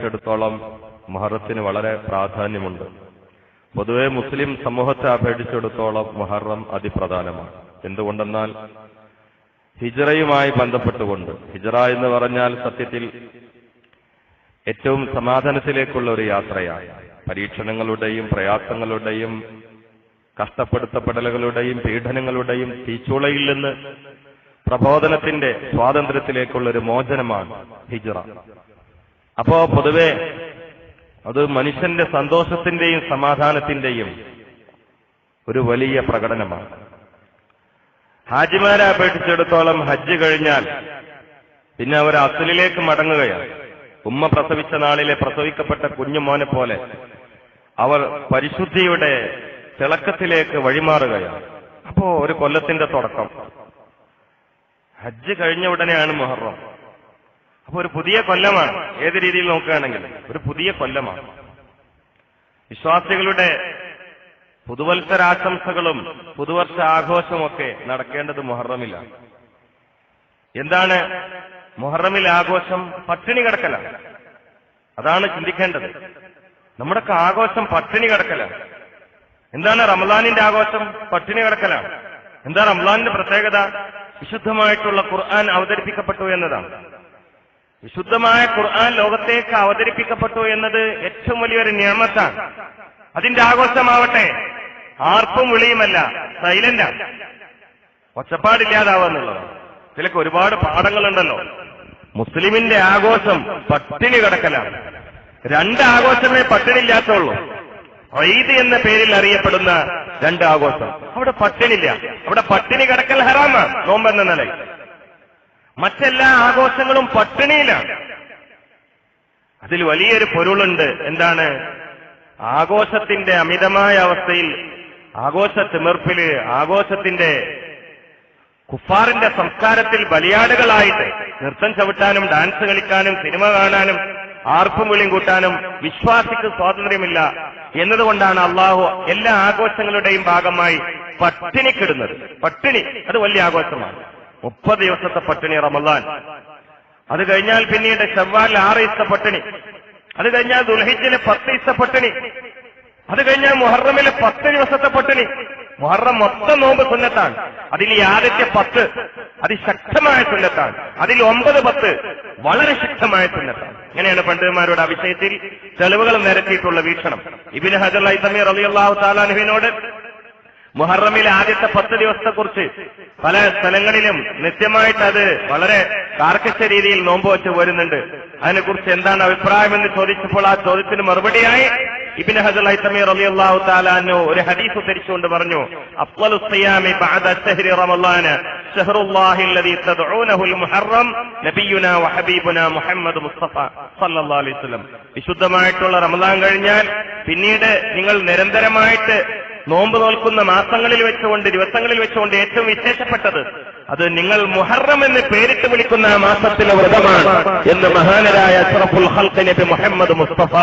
അപേക്ഷിച്ചിടത്തോളം മഹറത്തിന് വളരെ പ്രാധാന്യമുണ്ട്. പൊതുവെ മുസ്ലിം സമൂഹത്തെ അപേക്ഷിച്ചിടത്തോളം മഹറം അതിപ്രധാനമാണ്. എന്തുകൊണ്ടെന്നാൽ ഹിജറയുമായി ബന്ധപ്പെട്ടുകൊണ്ട് ഹിജറ എന്ന് പറഞ്ഞാൽ സത്യത്തിൽ ഏറ്റവും സമാധാനത്തിലേക്കുള്ള ഒരു യാത്രയാണ്. പരീക്ഷണങ്ങളുടെയും പ്രയാസങ്ങളുടെയും കഷ്ടപ്പെടുത്തപ്പെടലുകളുടെയും പീഡനങ്ങളുടെയും തീച്ചുളയിൽ നിന്ന് പ്രബോധനത്തിന്റെ സ്വാതന്ത്ര്യത്തിലേക്കുള്ള ഒരു മോചനമാണ് ഹിജറ. അപ്പോ പൊതുവെ അത് മനുഷ്യന്റെ സന്തോഷത്തിന്റെയും സമാധാനത്തിന്റെയും ഒരു വലിയ പ്രകടനമാണ്. ഹാജിമാരെ അപേക്ഷിച്ചിടത്തോളം ഹജ്ജ് കഴിഞ്ഞാൽ പിന്നെ അവർ അസലിലേക്ക് മടങ്ങുകയാണ്. ഉമ്മ പ്രസവിച്ച നാളിലെ പ്രസവിക്കപ്പെട്ട കുഞ്ഞുമോനെ പോലെ അവർ പരിശുദ്ധിയുടെ തിളക്കത്തിലേക്ക് വഴിമാറുകയാണ്. അപ്പോ ഒരു കൊല്ലത്തിന്റെ തുടക്കം. ഹജ്ജ് കഴിഞ്ഞ ഉടനെയാണ് മുഹറം. അപ്പൊ ഒരു പുതിയ കൊല്ലമാണ്. ഏത് രീതിയിൽ നോക്കുകയാണെങ്കിൽ ഒരു പുതിയ കൊല്ലമാണ്. വിശ്വാസികളുടെ പുതുവത്സരാശംസകളും പുതുവർഷ ആഘോഷമൊക്കെ നടക്കേണ്ടത് മുഹറമിലാണ്. എന്താണ് മുഹറമിൽ ആഘോഷം? പട്ടിണി കിടക്കലാണ്. അതാണ് ചിന്തിക്കേണ്ടത്. നമ്മുടെയൊക്കെ ആഘോഷം പട്ടിണി കിടക്കലാണ്. എന്താണ് റംലാനിന്റെ ആഘോഷം? പട്ടിണി കിടക്കലാണ്. എന്താ റംലാനിന്റെ പ്രത്യേകത? വിശുദ്ധമായിട്ടുള്ള ഖുർആൻ അവതരിപ്പിക്കപ്പെട്ടു എന്നതാണ്. വിശുദ്ധമായ ഖുർആൻ ലോകത്തേക്ക് അവതരിപ്പിക്കപ്പെട്ടു എന്നത് ഏറ്റവും വലിയൊരു നിയമത്താണ്. അതിന്റെ ആഘോഷമാവട്ടെ. ആർപ്പും വിളിയുമല്ല സൈലന്റാണ് ഒച്ചപ്പാടില്ലാതാവുന്നുള്ളത് ഇതിലൊക്കെ ഒരുപാട് പാഠങ്ങളുണ്ടല്ലോ. മുസ്ലിമിന്റെ ആഘോഷം പട്ടിണി കിടക്കലാണ്. രണ്ട് ആഘോഷമേ പട്ടിണില്ലാത്തുള്ളൂ ഐദ് എന്ന പേരിൽ അറിയപ്പെടുന്ന രണ്ട് ആഘോഷം. അവിടെ പട്ടിണില്ല അവിടെ പട്ടിണി കിടക്കൽ ഹറാമാണ് നോമ്പെന്ന നിലയിൽ. മറ്റെല്ലാ ആഘോഷങ്ങളും പട്ടിണിയിലാണ്. അതിൽ വലിയൊരു പൊരുളുണ്ട്. എന്താണ്? ആഘോഷത്തിന്റെ അമിതമായ അവസ്ഥയിൽ ആഘോഷ തിമിർപ്പിൽ ആഘോഷത്തിന്റെ കുഫാറിന്റെ സംസ്കാരത്തിൽ ബലിയാടുകളായിട്ട് നൃത്തം ചവിട്ടാനും ഡാൻസ് കളിക്കാനും സിനിമ കാണാനും ആർപ്പും വിളിയും കൂട്ടാനും വിശ്വാസിക്ക് സ്വാതന്ത്ര്യമില്ല എന്നതുകൊണ്ടാണ് അള്ളാഹു എല്ലാ ആഘോഷങ്ങളുടെയും ഭാഗമായി പട്ടിണിക്കിടുന്നത്. പട്ടിണി അത് വലിയ ആഘോഷമാണ്. മുപ്പത് ദിവസത്തെ പട്ടിണി റമദാൻ. അത് കഴിഞ്ഞാൽ പിന്നീട് ഷവ്വാലിൽ ആറ് ദിവസത്തെ പട്ടിണി. അത് കഴിഞ്ഞാൽ ദുൽഹിജിന് പത്ത് ദിവസത്തെ പട്ടിണി. അത് കഴിഞ്ഞാൽ മുഹറമിലെ പത്ത് ദിവസത്തെ പട്ടിണി. മുഹറം മൊത്തം നോമ്പ് സുന്നത്താണ്. അതിൽ ഈ ആദ്യത്തെ പത്ത് അതിശക്തമായ സുന്നത്താണ്. അതിൽ ഒമ്പത് പത്ത് വളരെ ശക്തമായ സുന്നത്താണ്. ഇങ്ങനെയാണ് പണ്ഡിതന്മാരുടെ ആ വിഷയത്തിൽ തെളിവുകൾ നിരത്തിയിട്ടുള്ള വീക്ഷണം. ഇബിൻ ഹജർ ഐസമീർ അലിയുള്ള താലാനുഹിനോട് മുഹറമിലെ ആദ്യത്തെ പത്ത് ദിവസത്തെക്കുറിച്ച് പല സ്ഥലങ്ങളിലും നിത്യമായിട്ട് അത് വളരെ കാർക്കശ രീതിയിൽ നോമ്പ് വെച്ച് വരുന്നുണ്ട്. അതിനെക്കുറിച്ച് എന്താണ് അഭിപ്രായം എന്ന് ചോദിച്ചപ്പോൾ ആ ചോദ്യത്തിന് മറുപടിയായി ഇബിൻ ഹജർ ഐത്തമീർ അള്ളാഹു താലാനു ഒരു ഹദീസ് ഉദ്ധരിച്ചുകൊണ്ട് പറഞ്ഞു വിശുദ്ധമായിട്ടുള്ള റമദാൻ കഴിഞ്ഞാൽ പിന്നീട് നിങ്ങൾ നിരന്തരമായിട്ട് നോമ്പ് നോൽക്കുന്ന മാസങ്ങളിൽ വെച്ചുകൊണ്ട് ദിവസങ്ങളിൽ വെച്ചുകൊണ്ട് ഏറ്റവും വിശേഷപ്പെട്ടത് അത് നിങ്ങൾ മുഹറം എന്ന് പേരിട്ട് വിളിക്കുന്ന മാസത്തിലെ വ്രതമാണ് എന്ന് മഹാനരായ അഷ്റഫുൽ ഹൽക്ക് നബി മുഹമ്മദ് മുസ്തഫ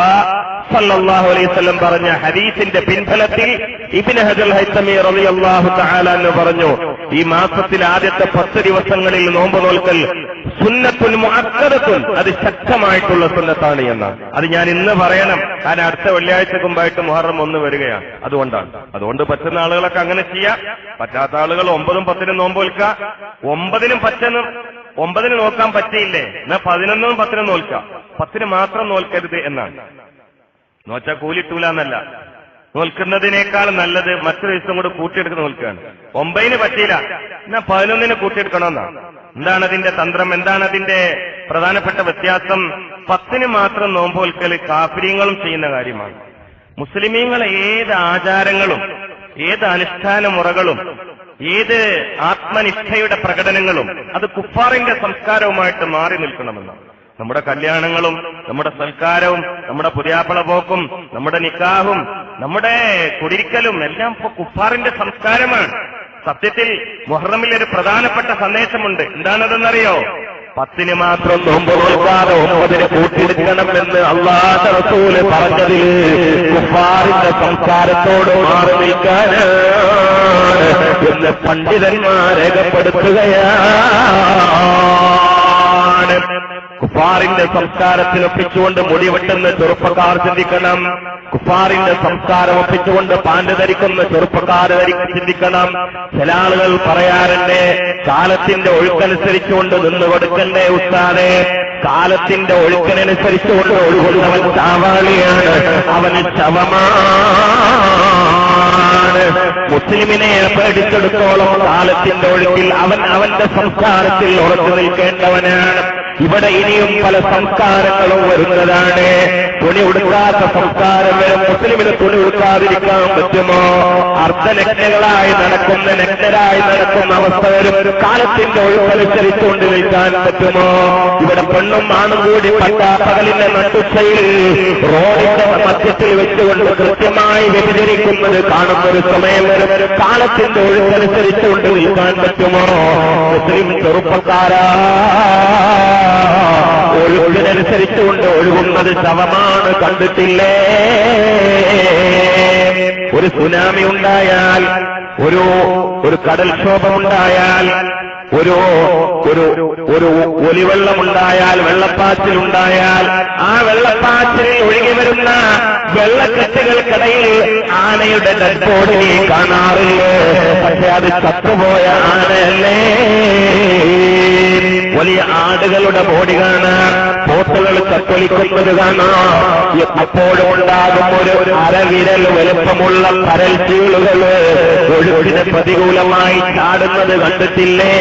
സല്ലല്ലാഹു അലൈഹി പറഞ്ഞ ഹദീസിന്റെ പിൻഫലത്തിൽ ഇബ്നു ഹജൽ ഹൈത്തമി റളിയല്ലാഹു തആല പറഞ്ഞു ഈ മാസത്തിൽ ആദ്യത്തെ പത്ത് ദിവസങ്ങളിൽ നോമ്പ് നോൽക്കൽ സുന്നത്തുൻ മുഅക്കദത്തുൻ അത് ശക്തമായിട്ടുള്ള സുന്നത്താണ് എന്നാണ്. അത് ഞാൻ ഇന്ന് പറയണം. കാരണം അടുത്ത വെള്ളിയാഴ്ച മുമ്പായിട്ട് മുഹറം ഒന്ന് വരികയാണ്. അതുകൊണ്ടാണ്. അതുകൊണ്ട് പറ്റുന്ന ആളുകളൊക്കെ അങ്ങനെ ചെയ്യാം. പറ്റാത്ത ആളുകൾ ഒമ്പതും പത്തിനും നോമ്പ് വിൽക്കുക. ഒമ്പതിനും പറ്റനും ഒമ്പതിന് നോക്കാൻ പറ്റിയില്ലേ? എന്നാ പതിനൊന്നും പത്തിനും നോൽക്കാം പത്തിന് മാത്രം നോൽക്കരുത് എന്നാണ്. നോച്ചാ കൂലിട്ടൂല എന്നല്ല നോൽക്കുന്നതിനേക്കാൾ നല്ലത് മറ്റൊരു ദിവസം കൂടെ കൂട്ടിയെടുക്കുന്ന നോൽക്കുകയാണ്. ഒമ്പതിന് പറ്റിയില്ല. എന്നാ പതിനൊന്നിന് കൂട്ടിയെടുക്കണമെന്നാണ് എന്താണ് അതിന്റെ തന്ത്രം? എന്താണ് അതിന്റെ പ്രധാനപ്പെട്ട വ്യത്യാസം? പത്തിന് മാത്രം നോമ്പോൽക്കൽ കാഫര്യങ്ങളും ചെയ്യുന്ന കാര്യമാണ്. മുസ്ലിമീങ്ങളെ ഏത് ആചാരങ്ങളും ഏത് അനുഷ്ഠാന മുറകളും ഏത് ആത്മനിഷ്ഠയുടെ പ്രകടനങ്ങളും അത് കുഫാറിന്റെ സംസ്കാരവുമായിട്ട് മാറി നിൽക്കണമെന്നാണ് നമ്മുടെ കല്യാണങ്ങളും നമ്മുടെ സൽക്കാരവും നമ്മുടെ പുതിയാപ്പള പോക്കും നമ്മുടെ നിക്കാഹും നമ്മുടെ കുടിരിക്കലും എല്ലാം ഇപ്പൊ കുഫാറിന്റെ സംസ്കാരമാണ്. സത്യത്തിൽ മുഹറമിൽ ഒരു പ്രധാനപ്പെട്ട സന്ദേശമുണ്ട്. എന്താണതെന്നറിയോ? പത്തിന് മാത്രം നോമ്പ് കൊടുക്കാതെ ഒമ്പതിന് കൂട്ടിയെടുക്കണമെന്ന് എന്ന് റസൂൽ പറഞ്ഞതിൽ കുഫാറിന്റെ സംസ്കാരത്തോട് മാറി നിൽക്കാൻ എന്ന് പണ്ഡിതന്മാർ രേഖപ്പെടുത്തുകയാണ്. കുഫാറിന്റെ സംസ്കാരത്തിൽ ഒപ്പിച്ചുകൊണ്ട് മുടി വെട്ടുന്ന ചെറുപ്പക്കാർ ചിന്തിക്കണം. കുഫാറിന്റെ സംസ്കാരം ഒപ്പിച്ചുകൊണ്ട് പാന്റ് ധരിക്കുന്ന ചെറുപ്പക്കാർ ചിന്തിക്കണം. ചില ആളുകൾ പറയാറുണ്ട് കാലത്തിന്റെ ഒഴുക്കനുസരിച്ചുകൊണ്ട് നിന്ന് കൊടുക്കണ്ടേ ഉസ്താദെ. കാലത്തിന്റെ ഒഴുക്കിനനുസരിച്ചുകൊണ്ട് ഒഴുകുന്നവൻ ചാവാളിയാണ്. അവന് ശവമാണ് മുസ്ലിമിനെ പേടിച്ചെടുത്തോളം കാലത്തിന്റെ ഒഴുക്കിൽ അവൻ അവന്റെ സംസ്കാരത്തിൽ ഉറച്ചു നിൽക്കേണ്ടവനാണ്. ഇവിടെ ഇനിയും പല സംസ്കാരങ്ങളും വരുന്നതാണ്. തുണി ഉടുക്കാത്ത സംസ്കാരം വരും മുസ്ലിമിന് തുണി ഉടുക്കാതിരിക്കാൻ പറ്റുമോ? അർദ്ധനഗ്നകളായി നടക്കുന്ന നഗ്നരായി നടക്കുന്ന അവസ്ഥ വരും. കാലത്തിന്റെ ഒഴിവനുസരിച്ചുകൊണ്ട് നിൽക്കാൻ പറ്റുമോ? ഇവിടെ പെണ്ണും ആണും കൂടി പകലിന്റെ നട്ടുച്ചയിൽ റോഡിന്റെ മധ്യത്തിൽ വെച്ചുകൊണ്ട് കൃത്യമായി വ്യതിചരിക്കുന്നത് കാണുന്ന ഒരു സമയം വരും. കാലത്തിന്റെ ഒഴിവനുസരിച്ചുകൊണ്ട് നിൽക്കാൻ പറ്റുമോ? മുസ്ലിം ചെറുപ്പക്കാരാ. ഒഴുകിനനുസരിച്ചുകൊണ്ട് ഒഴുകുന്നത് ശവമാണ് കണ്ടിട്ടില്ലേ? ഒരു സുനാമി ഉണ്ടായാൽ ഒരു ഒരു കടൽക്ഷോഭമുണ്ടായാൽ ഒരു ഒരു ഒരു ഒലിവെള്ളമുണ്ടായാൽ വെള്ളപ്പാച്ചിലുണ്ടായാൽ ആ വെള്ളപ്പാച്ചിലിൽ ഒഴുകി വരുന്ന വെള്ളക്കെട്ടുകൾക്കിടയിൽ ആനയുടെ ഡെഡ് ബോഡിനെ കാണാറില്ലേ? പക്ഷെ അത് ചത്തുപോയ ആനയല്ലേ? വലിയ ആടുകളുടെ ബോഡി കാണാം പോത്തുകൾ ചത്തൊലിക്കുന്നത് കാണാം. അപ്പോഴും ഉണ്ടാകും ഒരു അരവിരൽ വലുപ്പമുള്ള കരൽ ചീളുകൾ ഒഴുക്കിന് പ്രതികൂലമായി ചാടുന്നത് കണ്ടിട്ടില്ലേ?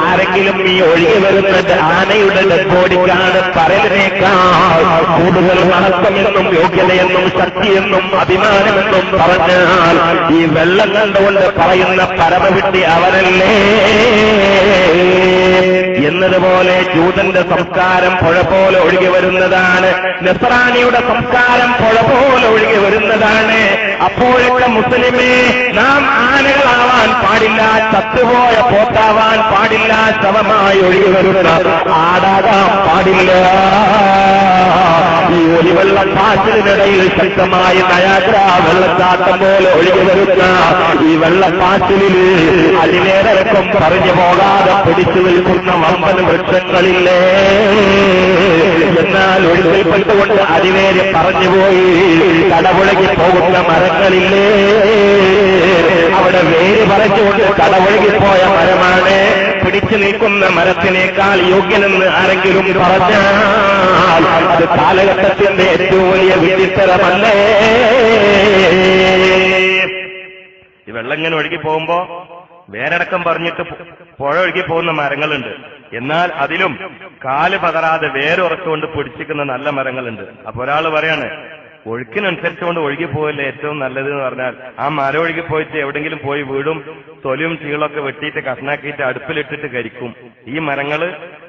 ആരെങ്കിലും ഈ ഒഴുകി വരുന്നത് ആനയുടെ ബോഡിക്കാണ് പരലിനേക്കാൾ കൂടുതൽ നടത്തമെന്നും യോഗ്യതയെന്നും ശക്തിയെന്നും അഭിമാനമെന്നും പറഞ്ഞാൽ ഈ വെള്ളം കണ്ടുകൊണ്ട് പറയുന്ന പരമവിട്ടി അവനല്ലേ? എന്നതുപോലെ ജൂതന്റെ സംസ്കാരം പുഴ പോലെ ഒഴുകി വരുന്നതാണ്. നസ്രാണിയുടെ സംസ്കാരം പുഴ പോലെ ഒഴുകി വരുന്നതാണ്. അപ്പോഴൊക്കെ മുസ്ലിമേ നാം ആനകളാവാൻ പാടില്ല ചത്തുപോയ പോത്താവാൻ പാടില്ല ശവമായി ഒഴുകി വരുന്ന ആടാകാൻ പാടില്ല. ഈ ഒലിവെള്ള പാച്ചിലിനിടയിൽ ശക്തമായി നയാഗ്ര വെള്ളച്ചാട്ടം പോലെ ഒഴുകി വരുന്ന ഈ വെള്ളപ്പാച്ചിലിൽ അതിനേറെ പറഞ്ഞു പോകാതെ പിടിച്ചു നിൽക്കുന്ന വമ്പൻ വൃക്ഷങ്ങളില്ലേ? എന്നാൽ ഒഴുകിൽപ്പെട്ടുകൊണ്ട് അതിനേരെ പറഞ്ഞുപോയി കടപുഴകി പോകുന്ന മരങ്ങളില്ലേ? അവിടെ വേര് പറഞ്ഞുകൊണ്ട് കടപുഴകിപ്പോയ മരമാണ്. പിടിച്ചു നിൽക്കുന്ന മരത്തിനേക്കാൾ യോഗ്യനെന്ന് ആരെങ്കിലും പറഞ്ഞാൽ അത് കാലഘട്ടത്തിന്റെ ഏറ്റവും വലിയ വിചിത്രമല്ലേ ഈ വെള്ളം ഇങ്ങനെ ഒഴുകി പോകുമ്പോ വേരടക്കം പറഞ്ഞിട്ട് പുഴ ഒഴുകി പോകുന്ന മരങ്ങളുണ്ട്. എന്നാൽ അതിലും കാൽ പതറാതെ വേരുറച്ചുകൊണ്ട് പിടിച്ചിരിക്കുന്ന നല്ല മരങ്ങളുണ്ട്. അപ്പൊ ഒരാൾ പറയാണ് ഒഴുക്കിനനുസരിച്ചുകൊണ്ട് ഒഴുകി പോകല്ലേ ഏറ്റവും നല്ലത്? എന്ന് പറഞ്ഞാൽ ആ മരം ഒഴുകി പോയിട്ട് എവിടെങ്കിലും പോയി വീടും തൊലിയും ചീളൊക്കെ വെട്ടിയിട്ട് കഷ്ണാക്കിയിട്ട് അടുപ്പിലിട്ടിട്ട് കരിക്കും. ഈ മരങ്ങൾ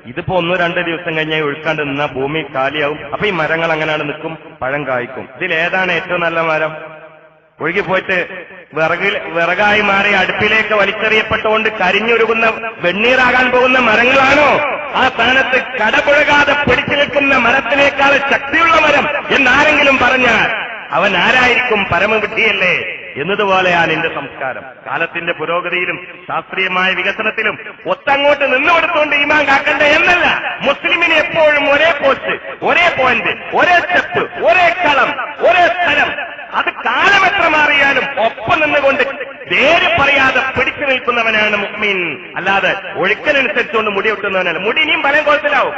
ഇതിപ്പോ ഒന്നോ രണ്ടോ ദിവസം കഴിഞ്ഞാൽ ഒഴുക്കാണ്ട് നിന്നാ ഭൂമി കാലിയാവും. അപ്പൊ ഈ മരങ്ങൾ അങ്ങനെയാണ് നിൽക്കും പഴം കായ്ക്കും. ഇതിൽ ഏതാണ് ഏറ്റവും നല്ല മരം? ഒഴുകി പോയിട്ട് വിറകിൽ വിറകായി മാറി അടുപ്പിലേക്ക് വലിച്ചെറിയപ്പെട്ടുകൊണ്ട് കരിഞ്ഞൊരുകുന്ന വെണ്ണീറാകാൻ പോകുന്ന മരങ്ങളാണോ? ആ സ്ഥാനത്ത് കടപുഴകാതെ പിടിച്ചു നിൽക്കുന്ന മരത്തിനേക്കാൾ ശക്തിയുള്ള മരം എന്നാരെങ്കിലും പറഞ്ഞാൽ അവൻ ആരായിരിക്കും പരമവിദ്ധിയല്ലേ എന്നതുപോലെയാണ് എന്റെ സംസ്കാരം. കാലത്തിന്റെ പുരോഗതിയിലും ശാസ്ത്രീയമായ വികസനത്തിലും ഒത്തങ്ങോട്ട് നിന്നുകൊടുത്തുകൊണ്ട് ഈമാൻ കാക്കണ്ട എന്നല്ല. മുസ്ലിമിന് എപ്പോഴും ഒരേ പോസ്റ്റ് ഒരേ പോയിന്റ് ഒരേ സ്റ്റെപ്പ് ഒരേ കളം ഒരേ സ്ഥലം അത് കാലം എത്ര മാറിയാലും ഒപ്പം നിന്നുകൊണ്ട് പേര് പറയാതെ പിടിച്ചു നിൽക്കുന്നവനാണ് മുഹ്മീൻ അല്ലാതെ ഒഴുക്കനുസരിച്ചുകൊണ്ട് മുടി വെട്ടുന്നവനാണ് മുടി ഇനിയും പല കോലത്തിലാവും.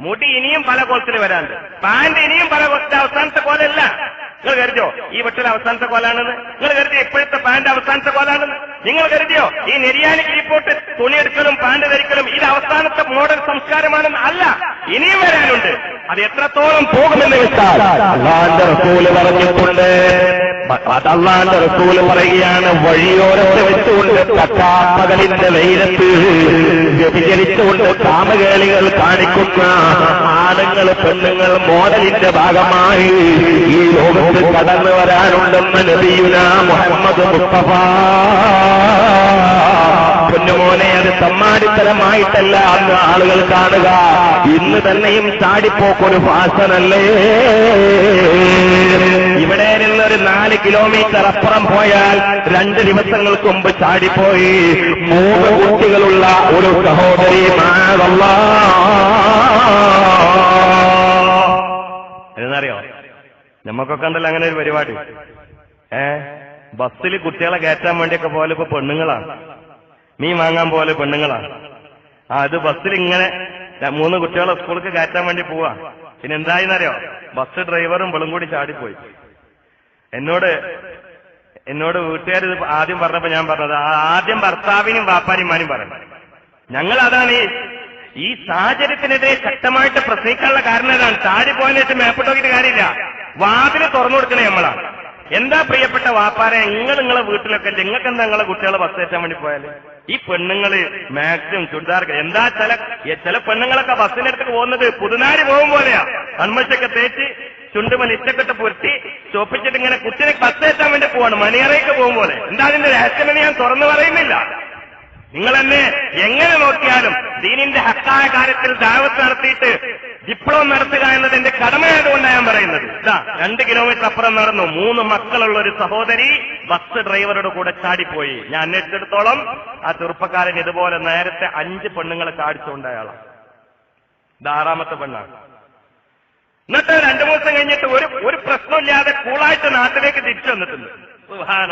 മുടി ഇനിയും പല കോലത്തിൽ വരാണ്ട് പാന്റ് ഇനിയും പല കോലത്തിൽ അവസാനത്തെ കോലല്ല നിങ്ങൾ കരുതിയോ? ഈ വെട്ടൽ അവസാനത്തെ കോലാണെന്ന്? നിങ്ങൾ കരുതിയോ ഇപ്പോഴത്തെ പാന്റ് അവസാനത്തെ കോലാണെന്ന്? നിങ്ങൾ കരുതിയോ? ഈ നെരിയാനി റിപ്പോർട്ട് തുണിയെടുക്കലും പാന്റ് ധരിക്കലും ഇത് അവസാനത്തെ മോഡൽ സംസ്കാരമാണെന്ന് അല്ല ഇനിയും വരാനുണ്ട്. അത് എത്രത്തോളം പോകുമെന്ന് വെച്ചാൽ പറഞ്ഞിട്ടുണ്ട്. അത് അള്ളാന്റെ റസൂൽ പറയുകയാണ് വഴിയോരത്ത് വെച്ചുകൊണ്ട് പട്ടാപ്പകലിന്റെ വെയിലത്ത് വ്യതിചരിച്ചുകൊണ്ട് കാമകേളികൾ കാണിക്കുന്ന ആണുങ്ങൾ പെണ്ണുങ്ങൾ മോഡലിന്റെ ഭാഗമായി ഈ ലോകത്ത് കടന്നു വരാനുണ്ടെന്ന് നബിയുന മുഹമ്മദ് മുസ്തഫ. പൊന്നുമോനെ അത് തമ്മാടിത്തരമായിട്ടല്ല അന്ന് ആളുകൾ കാണുക. ഇന്ന് തന്നെയും ചാടിപ്പോക്കൊരു ഫാഷനല്ലേ? ഒരു നാല് കിലോമീറ്റർ അപ്പുറം പോയാൽ രണ്ട് ദിവസങ്ങൾക്ക് മുമ്പ് ചാടിപ്പോയി. മൂന്ന് കുട്ടികളുള്ള ഒരു സഹോദരി. എന്നറിയോ നമുക്കൊക്കെ ഉണ്ടല്ലോ അങ്ങനെ ഒരു പരിപാടി. ഏ? ബസ്സിൽ കുട്ടികളെ കയറ്റാൻ വേണ്ടിയൊക്കെ പോലെ ഇപ്പൊ പെണ്ണുങ്ങളാണ്. മീൻ വാങ്ങാൻ പോലെ പെണ്ണുങ്ങളാണ്. അത് ബസ്സിൽ ഇങ്ങനെ മൂന്ന് കുട്ടികളെ സ്കൂളിൽ കയറ്റാൻ വേണ്ടി പോവാ. പിന്നെ എന്തായെന്നറിയോ? ബസ് ഡ്രൈവറും വെളും കൂടി ചാടിപ്പോയി. എന്നോട് എന്നോട് വീട്ടുകാർ ഇത് ആദ്യം പറഞ്ഞപ്പോ ഞാൻ പറഞ്ഞത് ആദ്യം ഭർത്താവിനും വാപ്പാനിമാനും പറഞ്ഞു ഞങ്ങൾ അതാണ് ഈ സാഹചര്യത്തിനെതിരെ ശക്തമായിട്ട് പ്രസംഗിക്കാനുള്ള കാരണം ഏതാണ്? താഴെ പോയതിനു നോക്കിയിട്ട് കാര്യമില്ല. വാതിൽ തുറന്നു കൊടുക്കണേ നമ്മളാ എന്താ പ്രിയപ്പെട്ട വാപ്പാരെ നിങ്ങൾ നിങ്ങളെ വീട്ടിലൊക്കെ നിങ്ങൾക്ക് എന്താ നിങ്ങളെ കുട്ടികളെ ബസ് കയറ്റാൻ വേണ്ടി പോയാൽ? ഈ പെണ്ണുങ്ങൾ മാക്സിമം ചുരിദാർ എന്താ ചില ചില പെണ്ണുങ്ങളൊക്കെ ബസ്സിന്റെ അടുത്തേക്ക് പോകുന്നത് പുതുനാരി പോകും പോലെയാ. കൺമശൊക്കെ തേച്ച് ചുണ്ടുമ നിച്ചക്കെട്ട് പൊരുത്തി ചോപ്പിച്ചിട്ട് ഇങ്ങനെ കുത്തിനെ കത്തേറ്റാൻ വേണ്ടി പോവാണ്. മണിയറയ്ക്ക് പോകും പോലെ. എന്താ അതിന്റെ രഹസ്യമെന്ന് ഞാൻ തുറന്നു പറയുന്നില്ല. നിങ്ങൾ എന്നെ എങ്ങനെ നോക്കിയാലും ദീനിന്റെ ഹക്കായ കാര്യത്തിൽ ദാവത്ത് നടത്തിയിട്ട് ഡിപ്ലോമ നടത്തുക എന്നത് എന്റെ കടമയായതുകൊണ്ടാണ് ഞാൻ പറയുന്നത്. ഇതാ രണ്ട് കിലോമീറ്റർ അപ്പുറം നടന്നു. മൂന്ന് മക്കളുള്ള ഒരു സഹോദരി ബസ് ഡ്രൈവറുടെ കൂടെ ചാടിപ്പോയി. ഞാൻ അന്വേഷിച്ചിടത്തോളം ആ ചെറുപ്പക്കാരൻ ഇതുപോലെ നേരത്തെ അഞ്ച് പെണ്ണുങ്ങളെ കാടിച്ചുകൊണ്ടയാളാണ് ഇത് പെണ്ണാണ്. എന്നിട്ട് രണ്ടു ദിവസം കഴിഞ്ഞിട്ട് ഒരു ഒരു പ്രശ്നമില്ലാതെ കൂളായിട്ട് നാട്ടിലേക്ക് തിരിച്ചു വന്നിട്ടുണ്ട്.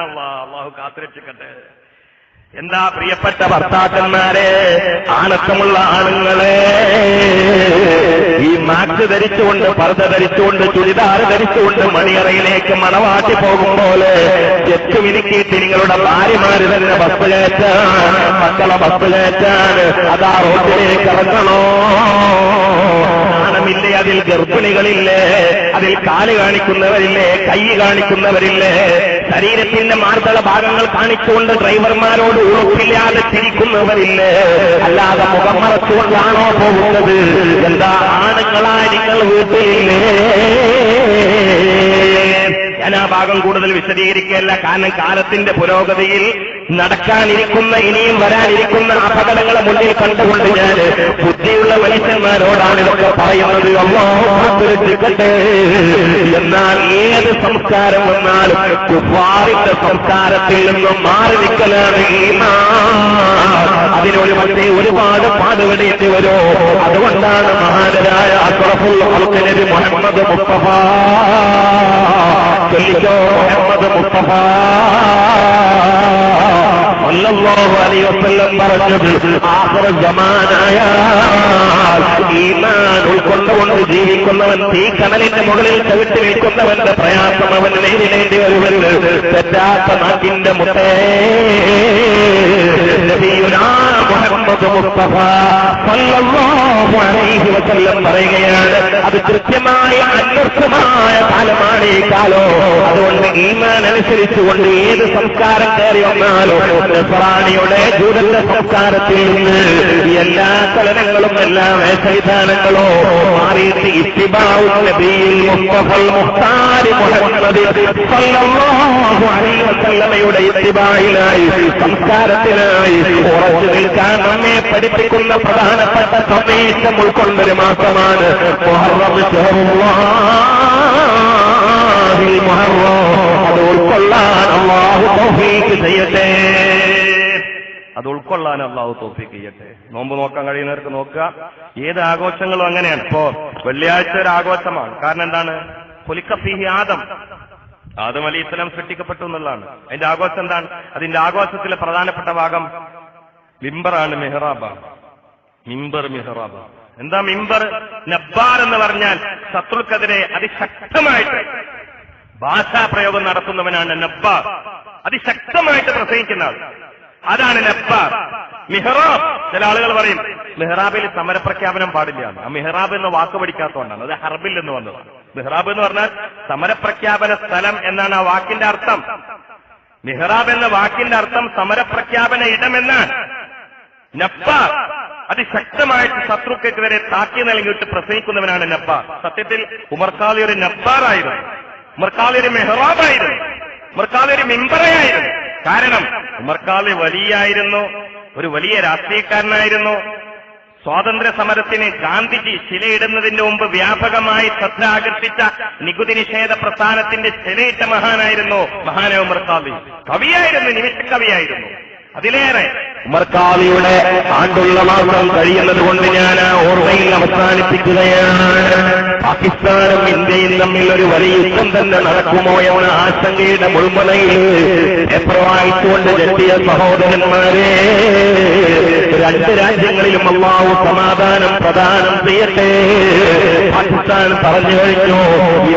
അള്ളാഹു കാത്തുരക്ഷിക്കട്ടെ. എന്താ പ്രിയപ്പെട്ട ഭർത്താക്കന്മാരെ ആണക്കമുള്ള ആണുങ്ങളെ? ഈ മാക്സ് ധരിച്ചുകൊണ്ട് പർദ്ദ ധരിച്ചുകൊണ്ട് ചുരിദാർ ധരിച്ചുകൊണ്ട് മണിയറയിലേക്ക് മണവാട്ടി പോകും പോലെ ചെത്തുമിനുക്കിയിട്ട് നിങ്ങളുടെ ഭാര്യമാര് തന്നെ ബസ് കയറ്റാൻ മക്കളെ ബസ് കയറ്റാൻ അതാ റോഡിലേക്ക് ഇറങ്ങണോ? അതിൽ ഗർഭിണികളില്ലേ അതിൽ കാൽ കാണിക്കുന്നവരില്ലേ കൈ കാണിക്കുന്നവരില്ലേ ശരീരത്തിന്റെ മാർദ്ദള ഭാഗങ്ങൾ കാണിച്ചുകൊണ്ട് ഡ്രൈവർമാരോട് ഉറപ്പില്ലാതെ ചിരിക്കുന്നവരില്ലേ അല്ലാതെ മുഖം മറച്ചുകൊണ്ടാണോ പോകുന്നത്? എന്താ ആണുങ്ങളാ നിങ്ങൾ വീട്ടിലില്ലേ? ഞാൻ ആ ഭാഗം കൂടുതൽ വിശദീകരിക്കുകയല്ല കാരണം കാലത്തിന്റെ പുരോഗതിയിൽ നടക്കാനിരിക്കുന്ന ഇനിയും വരാനിരിക്കുന്ന അപകടങ്ങളെ മുന്നിൽ കണ്ടുകൊണ്ട് ഞാൻ ബുദ്ധിയുള്ള മനുഷ്യന്മാരോടാണ് ഇതൊക്കെ പറയുന്നത്. കാത്തുരക്ഷിക്കട്ടെ എന്നാൽ ഏത് സംസ്കാരം വന്നാലും കുഫാറിന്റെ സംസ്കാരത്തിൽ നിന്നും മാറി നിൽക്കലാണ്. അതിനൊരു പക്ഷേ ഒരുപാട് പാടുപെടേണ്ടി വരോ. അതുകൊണ്ടാണ് മഹാനരായ അഷ്റഫുൽ മുഹമ്മദ് മുസ്തഫ ചൊല്ലിക്കോ മുഹമ്മദ് മുസ്തഫ? പറഞ്ഞത് ആഖിറ മുകളിൽ ചവിട്ടി നിൽക്കുന്നവന്റെ പ്രയാസം അവൻ നേരിടേണ്ടി വരുവരുത്. തെറ്റാത്ത നാട്ടിന്റെ മുട്ടേ മുഹമ്മദ് മുസ്തഫ സല്ലല്ലാഹു അലൈഹി വസല്ലം പറയുകയാണ് അത് കൃത്യമായ അന്വർത്ഥമായ കാലമാണ് ഈ കാലോ. അതുകൊണ്ട് ഈമാൻ അനുസരിച്ചുകൊണ്ട് ഏത് സംസ്കാരം കയറി വന്നാലോ പ്രാണിയുടെ ജൂതന്റെ സംസ്കാരത്തിൽ നിന്ന് എല്ലാ ചലനങ്ങളും എല്ലാ വേഷവിധാനങ്ങളോ മാറിയിട്ട് ഇത്തിബാഉ നബിയിൽ മുസ്തഫൽ മുഖ്താരി മുഹമ്മദ് സല്ലല്ലാഹു അലൈഹി വസല്ലമയുടെ ഇത്തിബായിലായി സംസ്കാരത്തിനായി ഉറച്ചു നിൽക്കാൻ നമ്മെ പഠിപ്പിക്കുന്ന പ്രധാനപ്പെട്ട സന്ദേശം ഉൾക്കൊണ്ടൊരു മുഹറം അത് ഉൾക്കൊള്ളാൻ അള്ളാഹു തൗഫീഖ് ചെയ്യട്ടെ. അത് ഉൾക്കൊള്ളാൻ അള്ളാഹു തോഫിക്ക് ചെയ്യട്ടെ. നോമ്പ് നോക്കാൻ കഴിയുന്നവർക്ക് നോക്കുക. ഏത് ആഘോഷങ്ങളും അങ്ങനെയാണ്. ഇപ്പോ വെള്ളിയാഴ്ച ഒരു ആഘോഷമാണ്. കാരണം എന്താണ്? പുലിക്കഫീഹി ആദം. ആദം അലി ഇസ്ലാം സൃഷ്ടിക്കപ്പെട്ടു എന്നുള്ളതാണ്. അതിന്റെ ആഘോഷം എന്താണ്? അതിന്റെ ആഘോഷത്തിലെ പ്രധാനപ്പെട്ട ഭാഗം മിമ്പറാണ് മെഹ്റാബ. മിമ്പർ മെഹ്റാബ. എന്താ മിമ്പർ? നബ്ബാർ എന്ന് പറഞ്ഞാൽ ശത്രുക്കെതിരെ അതിശക്തമായിട്ട് ഭാഷാപ്രയോഗം നടത്തുന്നവനാണ് നബ്ബാർ. അതിശക്തമായിട്ട് പ്രസംഗിക്കുന്ന ആൾ. അതാണ് നബ്ബാർ. മിഹ്റാബ്. ചില ആളുകൾ പറയും മെഹ്റാബിൽ സമരപ്രഖ്യാപനം പാടില്ല. ആ മിഹ്റാബ് എന്ന വാക്ക് പഠിക്കാത്തതുകൊണ്ടാണ്. അത് ഹർബിൽ എന്ന് വന്നത് മിഹ്റാബ് എന്ന് പറഞ്ഞാൽ സമരപ്രഖ്യാപന സ്ഥലം എന്നാണ് ആ വാക്കിന്റെ അർത്ഥം. മിഹ്റാബ് എന്ന വാക്കിന്റെ അർത്ഥം സമരപ്രഖ്യാപന ഇടമെന്നാണ് നബ്ബാർ അതിശക്തമായിട്ട് ശത്രുക്കെതിരെ താക്കി നൽകിയിട്ട് പ്രസംഗിക്കുന്നവനാണ് നപ്പാർ. സത്യത്തിൽ ഉമർക്കാലി ഒരു നപ്പാറായിരുന്നു. ഉമർക്കാലി ഒരു മെഹ്റാബായിരുന്നു. ഉമർക്കാലി ഒരു മിമ്പറയായിരുന്നു. കാരണം ഉമർക്കാലി വലിയായിരുന്നു ഒരു വലിയ രാഷ്ട്രീയക്കാരനായിരുന്നു. സ്വാതന്ത്ര്യ സമരത്തിന് ഗാന്ധിജി ശിലയിടുന്നതിന്റെ മുമ്പ് വ്യാപകമായി ശ്രദ്ധ ആകർഷിച്ച നികുതി നിഷേധ പ്രസ്ഥാനത്തിന്റെ ശിലയിട്ട മഹാനായിരുന്നു മഹാനവ മൃത്താവി കവിയായിരുന്നു നിമിഷ കവിയായിരുന്നു അതിലേറെ ഉമർക്കാവിയുടെ ആണ്ടുള്ള മാസം കഴിയുന്നത് കൊണ്ട് ഞാൻ ഓർമ്മയിൽ അവസാനിപ്പിക്കുകയാണ്. പാകിസ്ഥാനും ഇന്ത്യയും തമ്മിൽ ഒരു വലിയ യുദ്ധം തന്നെ നടക്കുമോ എന്ന ആശങ്കയുടെ മുൾമുനയിൽ എപ്രവായിച്ചുകൊണ്ട് വായിച്ചുകൊണ്ട് ഞെട്ടിയ സഹോദരന്മാരെ രണ്ട് രാജ്യങ്ങളിലും അള്ളാഹു സമാധാനം പ്രദാനം ചെയ്യട്ടെ. പാകിസ്ഥാൻ പറഞ്ഞു കഴിഞ്ഞു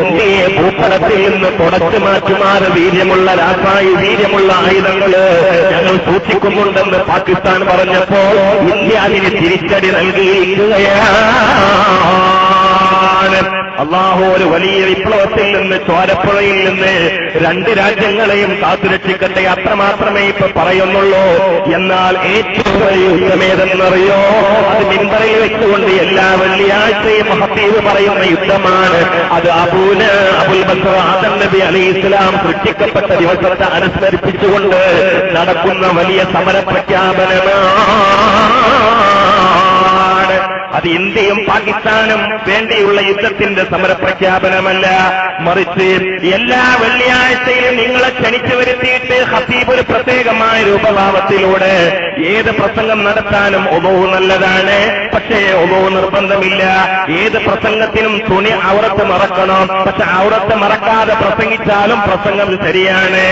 ഇന്ത്യയെ ഭൂപടത്തിൽ നിന്ന് തുടച്ചു മാറ്റുമാറ് വീര്യമുള്ള രാസായി വീര്യമുള്ള ആയുധങ്ങൾ ഞങ്ങൾ സൂക്ഷിക്കുന്നുണ്ടെന്ന് പാകിസ്ഥാൻ പറഞ്ഞപ്പോ ഇന്ത്യ അതിന് തിരിച്ചടി നൽകിയിരിക്കുകയാണ്. അള്ളാഹു ഒരു വലിയ വിപ്ലവത്തിൽ നിന്ന് ചോരപ്പുഴയിൽ നിന്ന് രണ്ട് രാജ്യങ്ങളെയും കാത്തുരക്ഷിക്കട്ടെ അത്രമാത്രമേ ഇപ്പൊ പറയുന്നുള്ളൂ. എന്നാൽ ഏറ്റവും വലിയ യുദ്ധമേതെന്നറിയോ അത് മിമ്പറിൽ വെച്ചുകൊണ്ട് എല്ലാ വെള്ളിയാഴ്ചയും ഹബീബ് പറയുന്ന യുദ്ധമാണ്. അത് അബൂന് അബുൽ ബസർ ആദം നബി അലി ഇസ്ലാം സൃഷ്ടിക്കപ്പെട്ട ദിവസത്തെ അനുസ്മരിപ്പിച്ചുകൊണ്ട് നടക്കുന്ന വലിയ സമര പ്രഖ്യാപനമാണ് അത് ഇന്ത്യയും പാകിസ്ഥാനും വേണ്ടിയുള്ള യുദ്ധത്തിന്റെ സമരപ്രഖ്യാപനമല്ല. മറിച്ച് എല്ലാ വെള്ളിയാഴ്ചയിലും നിങ്ങളെ ക്ഷണിച്ചു വരുത്തിയിട്ട് ഹസീബ് ഒരു പ്രത്യേകമായ രൂപഭാവത്തിലൂടെ ഏത് പ്രസംഗം നടത്താനും ഒതവ് നല്ലതാണ്. പക്ഷേ ഒതവ് നിർബന്ധമില്ല. ഏത് പ്രസംഗത്തിനും തുണി അവിടത്ത് മറക്കണം. പക്ഷെ അവിടത്ത് മറക്കാതെ പ്രസംഗിച്ചാലും പ്രസംഗം ശരിയാണ്.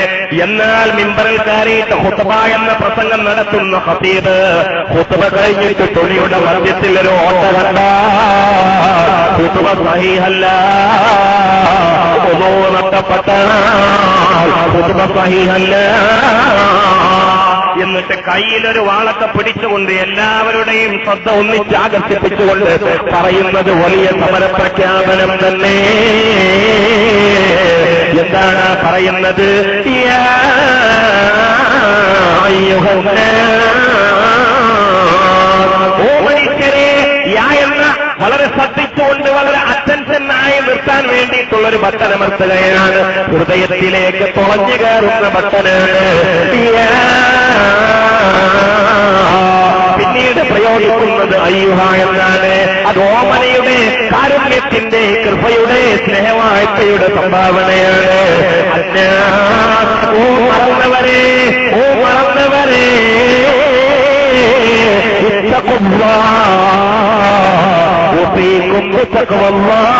എന്നാൽ മിമ്പറിൽ കയറിയിട്ട് ഹുത്തബ എന്ന പ്രസംഗം നടത്തുന്ന ഹസീബ് ഹുത്തബ കഴിഞ്ഞിട്ട് തുണിയുടെ മധ്യത്തിൽ ഒരു കണ്ട ഹുത്തബ സഹിഹല്ല. ഒന്നോ നഷ്ടപ്പെട്ട ഹുത്തബ സഹിഹല്ല. എന്നിട്ട് കയ്യിലൊരു വാളൊക്കെ പിടിച്ചുകൊണ്ട് എല്ലാവരുടെയും ശ്രദ്ധ ഒന്നിച്ച് ആകർഷിപ്പിച്ചുകൊണ്ട് പറയുന്നത് വലിയ സമരപ്രഖ്യാപനം തന്നെ. എന്താണ് പറയുന്നത്. ഓ മനുഷ്യരെ യാ എന്ന വളരെ ശ്രദ്ധിച്ചുകൊണ്ട് വളരെ അറ്റൻഷനായി നിർത്താൻ വേണ്ടിയിട്ടുള്ള ഒരു ഹൃദയത്തിലേക്ക് തുളഞ്ഞു കയറുന്ന ബട്ടനാണ്. പിന്നീട് പ്രയോഗിക്കുന്നത് അയ്യുഹ എന്നാണ്. അത് ഓമനയുടെ കാരുണ്യത്തിന്റെ കൃപയുടെ സ്നേഹവായ്പയുടെ സംഭാവനയാണ്. അന്നാ, اتقوا الله وفيكم تقوى الله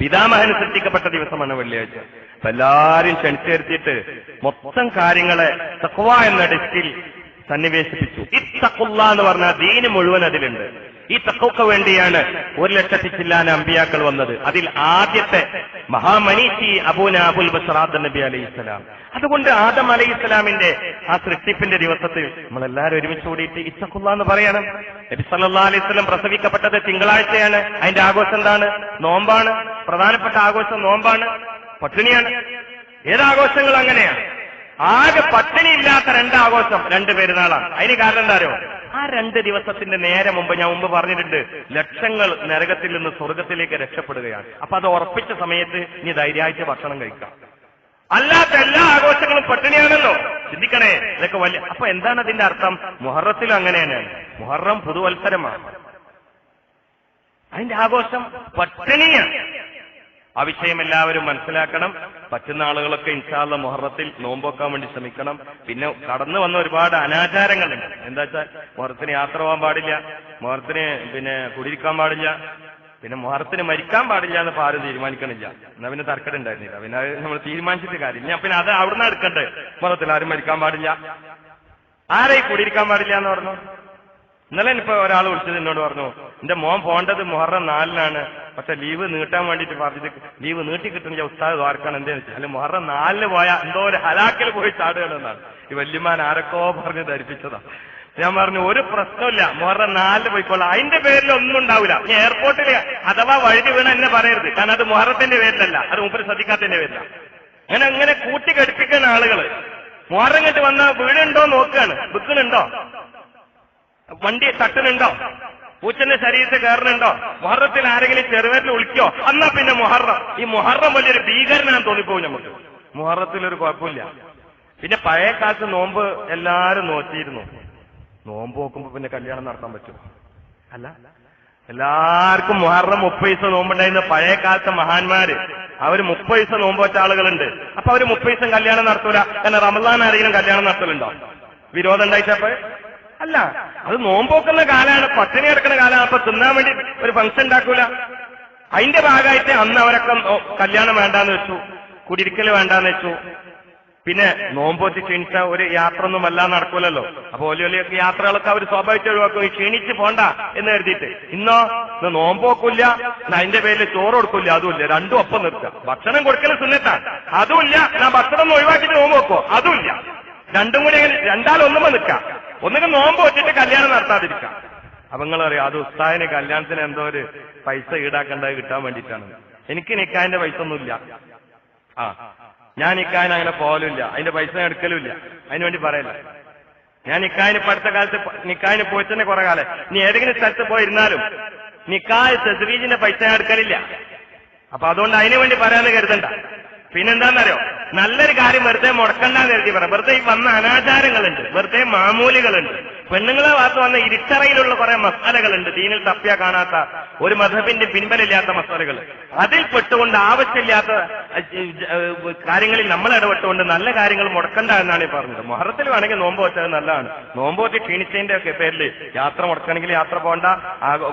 പിതാമഹൻ സൃഷ്ടിക്കപ്പെട്ട ദിവസമാണ് വെള്ളിയാഴ്ച അപ്പൊ എല്ലാരും ക്ഷണിച്ചു വരുത്തിയിട്ട് മൊത്തം കാര്യങ്ങളെ തക്വ എന്ന ഡിസ്റ്റിൽ സന്നിവേശിപ്പിച്ചു ഈ തക്കുള്ള എന്ന് പറഞ്ഞാൽ ദീന് മുഴുവൻ അതിലുണ്ട് ഈ തക്കവക്ക് വേണ്ടിയാണ് ഒരു ലക്ഷത്തി ചില്ലാന അമ്പിയാക്കൾ വന്നത്. അതിൽ ആദ്യത്തെ മഹാമനീഷി അബൂന അബുൽ ബസറാദ് നബി അലൈഹി സ്വലാം. അതുകൊണ്ട് ആദം അലൈഹി സ്വലാമിന്റെ ആ സൃഷ്ടിപ്പിന്റെ ദിവസത്തിൽ നമ്മളെല്ലാവരും ഒരുമിച്ച് കൂടിയിട്ട് ഇത്തക്കുള്ള എന്ന് പറയണം. നബി സല്ലാ അലൈഹി സ്വലം പ്രസവിക്കപ്പെട്ടത് തിങ്കളാഴ്ചയാണ്. അതിന്റെ ആഘോഷം എന്താണ്? നോമ്പാണ്. പ്രധാനപ്പെട്ട ആഘോഷം നോമ്പാണ്. പട്ടിണിയാണ്. ഏതാഘോഷങ്ങൾ അങ്ങനെയാണ്? ആകെ പട്ടിണി ഇല്ലാത്ത രണ്ടാഘോഷം രണ്ട് പെരുന്നാളാണ്. അതിന് കാരണം എന്താ അറിയോ? ആ രണ്ട് ദിവസത്തിന്റെ നേരെ മുമ്പ് ഞാൻ മുമ്പ് പറഞ്ഞിട്ടുണ്ട്. ലക്ഷങ്ങൾ നരകത്തിൽ നിന്ന് സ്വർഗത്തിലേക്ക് രക്ഷപ്പെടുകയാണ്. അപ്പൊ അത് ഉറപ്പിച്ച സമയത്ത് ഇനി ധൈര്യമായിട്ട് ഭക്ഷണം കഴിക്കാം. അല്ലാത്ത എല്ലാ ആഘോഷങ്ങളും പട്ടിണിയാണല്ലോ. ചിന്തിക്കണേ ഇതൊക്കെ വലിയ അപ്പൊ എന്താണ് അതിന്റെ അർത്ഥം? മുഹറത്തിലും തന്നെയാണ് മുഹറം പുതുവത്സരമാണ്. അതിന്റെ ആഘോഷം പട്ടിണിയാണ്. ആ വിഷയം എല്ലാവരും മനസ്സിലാക്കണം. പറ്റുന്ന ആളുകളൊക്കെ ഇൻഷാല്ല മുഹറത്തിൽ നോമ്പോക്കാൻ വേണ്ടി ശ്രമിക്കണം. പിന്നെ കടന്നു വന്ന ഒരുപാട് അനാചാരങ്ങളുണ്ട്. എന്താ വെച്ചാൽ മുഹറത്തിന് യാത്ര പോകാൻ പാടില്ല. മുഹറത്തിന് പിന്നെ കുടിയിരിക്കാൻ പാടില്ല. പിന്നെ മുഹറത്തിന് മരിക്കാൻ പാടില്ല എന്ന് ആരും തീരുമാനിക്കണില്ല. എന്നാ പിന്നെ തർക്കട ഉണ്ടായിരുന്നില്ല. പിന്നെ അത് നമ്മൾ തീരുമാനിച്ചിട്ട് കാര്യമില്ല. പിന്നെ അത് അവിടുന്ന് എടുക്കണ്ടേ? മുഹറത്തിൽ ആരും മരിക്കാൻ പാടില്ല. ആരെയും കുടിയിരിക്കാൻ പാടില്ല എന്ന് പറഞ്ഞു? ഇന്നലെ ഇപ്പൊ ഒരാൾ വിളിച്ചത് എന്നോട് പറഞ്ഞു എന്റെ മോൻ പോണ്ടത് മുഹറം നാലിനാണ്. പക്ഷെ ലീവ് നീട്ടാൻ വേണ്ടിട്ട് പറഞ്ഞത് ലീവ് നീട്ടി കിട്ടുന്ന ഉസ്താദ് ദ്വാരക്കാണ് എന്താന്ന് വെച്ചാൽ അല്ലെങ്കിൽ മറ നാലിൽ പോയാൽ എന്തോ ഒരു ഹലാക്കിൽ പോയി ചാടുകയാണെന്നാണ്. ഈ വല്യമാൻ ആരൊക്കോ പറഞ്ഞ് ധരിപ്പിച്ചതാ. ഞാൻ പറഞ്ഞു ഒരു പ്രശ്നമില്ല മുഹറ നാല് പോയിക്കോളാം. അതിന്റെ പേരിൽ ഒന്നും ഉണ്ടാവില്ല. ഇനി എയർപോർട്ടിൽ അഥവാ വഴുതി വീണ എന്നെ പറയരുത്. കാരണം അത് മുഹറത്തിന്റെ പേരിലല്ല. അത് മുമ്പിൽ ശ്രദ്ധിക്കാത്തതിന്റെ പേരില. അങ്ങനെ അങ്ങനെ കൂട്ടി ആളുകൾ മുഹറം കെട്ട് വന്ന വീടുണ്ടോ നോക്കുകയാണ് ബുക്കിനുണ്ടോ വണ്ടി തട്ടുന്നുണ്ടോ? പൂച്ചന്റെ ശരീരത്തിൽ കയറുന്നുണ്ടോ? മുഹറത്തിൽ ആരെങ്കിലും ചെറുവരിൽ ഒളിക്കോ? എന്നാ പിന്നെ മുഹറം. ഈ മുഹറം വലിയൊരു ഭീകരനാണെന്ന് തോന്നിപ്പോകും നമുക്ക്. മുഹറത്തിൽ ഒരു കുഴപ്പമില്ല. പിന്നെ പഴയ കാലത്ത് നോമ്പ് എല്ലാരും നോറ്റിയിരുന്നു. നോമ്പ് നോക്കുമ്പോ പിന്നെ കല്യാണം നടത്താൻ പറ്റും അല്ല. എല്ലാവർക്കും മുഹറം മുപ്പത് ദിവസം നോമ്പുണ്ടായിരുന്ന പഴയ കാലത്തെ മഹാന്മാര്. അവർ മുപ്പത് ദിവസം നോമ്പ് വെച്ച ആളുകളുണ്ട്. അപ്പൊ അവർ മുപ്പത് ദിവസം കല്യാണം നടത്തൂല. കാരണം റമദാൻ ആരെങ്കിലും കല്യാണം നടത്തലുണ്ടോ? വിരോധം ഉണ്ടായിട്ടപ്പോ? അല്ല അത് നോമ്പോക്കുന്ന കാലാണ് പട്ടിണി കിടക്കുന്ന കാലാണ് അപ്പൊ തിന്നാൻ വേണ്ടി ഒരു ഫംഗ്ഷൻ ഉണ്ടാക്കൂല. അതിന്റെ ഭാഗമായിട്ട് അന്ന് അവരൊക്കെ കല്യാണം വേണ്ടാന്ന് വെച്ചു കുടിയിരിക്കൽ വേണ്ടാന്ന് വെച്ചു. പിന്നെ നോമ്പോറ്റ് ക്ഷീണിച്ച ഒരു യാത്ര ഒന്നും അല്ല നടക്കൂലല്ലോ. അപ്പൊ ഓലി ഒലിയൊക്കെ യാത്രകളൊക്കെ അവർ സ്വാഭാവിക ഒഴിവാക്കും. ക്ഷീണിച്ച് പോണ്ട എന്ന് കരുതിയിട്ട്. ഇന്നോ ഇന്ന് നോമ്പോക്കില്ല അതിന്റെ പേരിൽ ചോറ് കൊടുക്കില്ല അതുമില്ല. രണ്ടും ഒപ്പം നിർത്തുക. ഭക്ഷണം കൊടുക്കൽ സുന്നത്താ അതുമില്ല ഞാൻ ഭക്ഷണം ഒഴിവാക്കിയിട്ട് നോമ്പ് വെക്കോ അതുമില്ല. രണ്ടും കൂടി അങ്ങനെ രണ്ടാളൊന്നുമ്പോ നിൽക്കാം. ഒന്നുകിൽ നോമ്പ് വെച്ചിട്ട് കല്യാണം നടത്താതിരിക്കാം. അപ്പൊ നിങ്ങൾ അറിയാം അത് ഉസ്താദിന് കല്യാണത്തിന് എന്തോ ഒരു പൈസ ഈടാക്കേണ്ടത് കിട്ടാൻ വേണ്ടിയിട്ടാണ്. എനിക്ക് നിക്കാന്റെ പൈസ ഒന്നുമില്ല. ആ ഞാൻ നിക്കാൻ അങ്ങനെ പോകലുമില്ല അതിന്റെ പൈസ എടുക്കലുമില്ല. അതിന് വേണ്ടി പറയല്ല? ഞാൻ നിക്കാന് ഇപ്പൊ അടുത്ത കാലത്ത് നിക്കാന് തന്നെ കുറെ കാലം. നീ ഏതെങ്കിലും സ്ഥലത്ത് പോയിരുന്നാലും നിക്കായ് തെസ്വീജിന്റെ പൈസ ഞാൻ എടുക്കലില്ല. അപ്പൊ അതുകൊണ്ട് അതിനു വേണ്ടി പറയാന്ന് കരുതണ്ട. പിന്നെന്താണെന്നറിയോ നല്ലൊരു കാര്യം വെറുതെ മുടക്കണ്ടെന്ന് എഴുതി പറയാം. വെറുതെ വന്ന അനാചാരങ്ങളുണ്ട്. വെറുതെ മാമൂലികളുണ്ട്. പെണ്ണുങ്ങളെ ഭാഗത്ത് വന്ന ഇരുട്ടറയിലുള്ള കുറെ മസാലകളുണ്ട്. ദീനിൽ തപ്പിയ കാണാത്ത ഒരു മധബിന്റെ പിൻബലില്ലാത്ത മസാലകൾ. അതിൽ പെട്ടുകൊണ്ട് ആവശ്യമില്ലാത്ത കാര്യങ്ങളിൽ നമ്മൾ ഇടപെട്ടുകൊണ്ട് നല്ല കാര്യങ്ങൾ മുടക്കണ്ട എന്നാണ് ഈ പറഞ്ഞത്. മൊഹറത്തിൽ വേണമെങ്കിൽ നോമ്പ് വെച്ചത് നല്ലതാണ്. നോമ്പ് വെച്ച് ക്ഷീണിച്ചതിന്റെ ഒക്കെ പേരിൽ യാത്ര മുടക്കണമെങ്കിൽ യാത്ര പോകണ്ട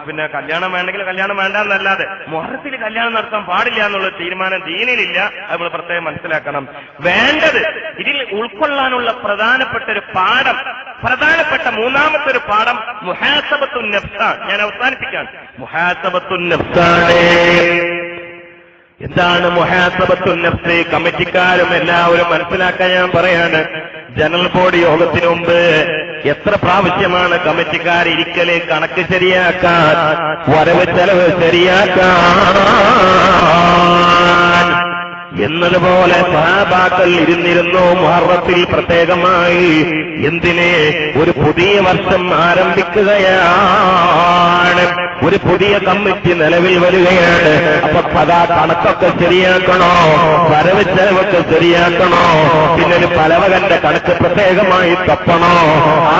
പിന്നെ കല്യാണം വേണമെങ്കിൽ കല്യാണം വേണ്ട എന്നല്ലാതെ മൊഹറത്തിൽ കല്യാണം നടത്താൻ പാടില്ല എന്നുള്ള തീരുമാനം ദീനിലില്ല. അത് നമ്മൾ പ്രത്യേകം മനസ്സിലാക്കണം. വേണ്ടത് ഇതിൽ ഉൾക്കൊള്ളാനുള്ള പ്രധാനപ്പെട്ട ഒരു പാഠം പ്രധാനപ്പെട്ട മൂന്നാമത്തെ ഒരു പാഠം മുഹാസബത്തു നഫ്സാണ്. ഞാൻ അവസാനിപ്പിക്കാൻ എന്താണ് മൊഹാസബത്തുൽ നഫ്സ്? കമ്മിറ്റിക്കാരും എല്ലാവരും മനസ്സിലാക്കാൻ ഞാൻ പറയാണ്. ജനറൽ ബോഡി യോഗത്തിന് മുമ്പ് എത്ര പ്രാവശ്യമാണ് കമ്മിറ്റിക്കാർ ഇരിക്കൽ കണക്ക് ശരിയാക്കാൻ വരവ് ചെലവ് ശരിയാക്കാൻ? എന്നതുപോലെ സഹാബാക്കൾ ഇരുന്നിരുന്നു മുഹറത്തിൽ പ്രത്യേകമായി. എന്തിനെ? ഒരു പുതിയ വർഷം ആരംഭിക്കുകയാണ്. ഒരു പുതിയ കമ്മിറ്റി നിലവിൽ വരികയാണ്. അപ്പൊ പതാ കണക്കൊക്കെ ശരിയാക്കണോ? വരവ് ചെലവൊക്കെ ശരിയാക്കണോ? പിന്നെ ഒരു പലവകന്റെ കണക്ക് പ്രത്യേകമായി തപ്പണോ?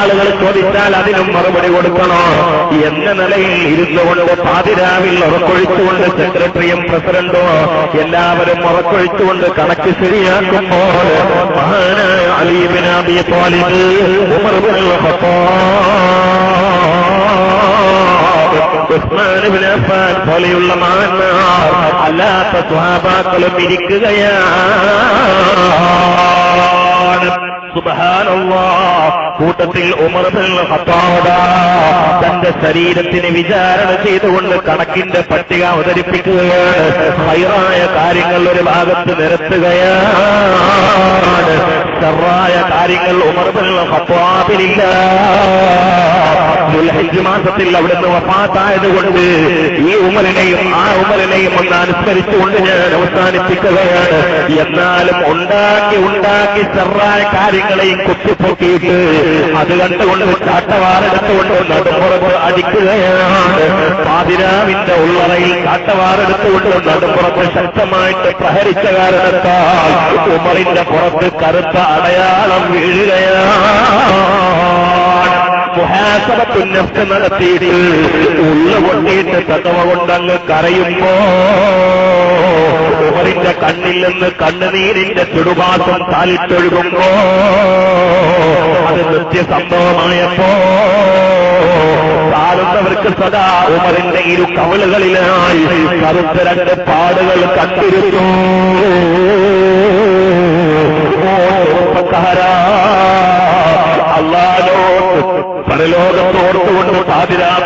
ആളുകൾ ചോദിച്ചാൽ അതിനും മറുപടി കൊടുക്കണോ? എന്ന നിലയിൽ ഇരുന്നുകൊണ്ട് പാതിരാവിൽ ഉറക്കൊഴിച്ചുകൊണ്ട് സെക്രട്ടറിയും പ്രസിഡന്റും എല്ലാവരും ഉറക്കൊഴിച്ചുകൊണ്ട് കണക്ക് ശരിയാക്കുമ്പോൾ മഹാനായ ഉമർ പോലെയുള്ള മഹാന്മാർ അല്ലാത്ത സ്വാഭാക്കളും ഇരിക്കുകയാണ്. കൂട്ടത്തിൽ തന്റെ ശരീരത്തിന് വിചാരണ ചെയ്തുകൊണ്ട് കണക്കിന്റെ പട്ടിക അവതരിപ്പിക്കുകയാണ്. ഹൈറായ കാര്യങ്ങൾ ഒരു ഭാഗത്ത് നിരത്തുകയാണ്. ചെറായ കാര്യങ്ങൾ ഉമർ ഇബ്നുൽ ഖത്താബിലില്ല. ദുൽഹിജ്ജ് മാസത്തിൽ അവിടുന്ന് വഫാത്തായതുകൊണ്ട് ഈ ഉമറിനെയും ആ ഉമറിനെയും ഒന്ന് അനുസ്മരിച്ചുകൊണ്ട് ഞാൻ അവസാനിപ്പിക്കുകയാണ്. എന്നാലും ഉണ്ടാക്കി ഉണ്ടാക്കി ചെറായ കാര്യങ്ങളെയും കുത്തിപ്പൊക്കിയിട്ട് അത് കണ്ടുകൊണ്ട് ചാട്ടവാറെടുത്തുകൊണ്ട് നടുമ്പുറത്ത് അടിക്കുകയാണ്. പാതിരാവിന്റെ ഉള്ളറയിൽ ചാട്ടവാറെടുത്തുകൊണ്ട് നടുമ്പുറത്ത് ശക്തമായിട്ട് പ്രഹരിച്ച കാരണത്താൽ ഉമറിന്റെ പുറത്ത് കറുത്ത അടയാളം വീഴുകയാണ്. മുഹാസബത്തുന്നഫ് നടത്തിയിട്ട് ഉള്ള കൊണ്ടിട്ട് കൊണ്ടങ്ങ് കരയുമ്പോ ഉമറിന്റെ കണ്ണിൽ നിന്ന് കണ്ണുനീരിന്റെ ചുടുപാസം താലിട്ടൊഴുകുമ്പോ അത് നിത്യസംഭവമായപ്പോ കാണുന്നവർക്ക് സദാ ഉമറിന്റെ ഇരു കവളുകളിലായി കറുത്ത രണ്ട് പാടുകൾ കണ്ടിരുന്നു. ചെറുപ്പക്കാരാ അള്ളാലോ പരലോകത്തോർത്തുകൊണ്ട് പാതിരാത്രി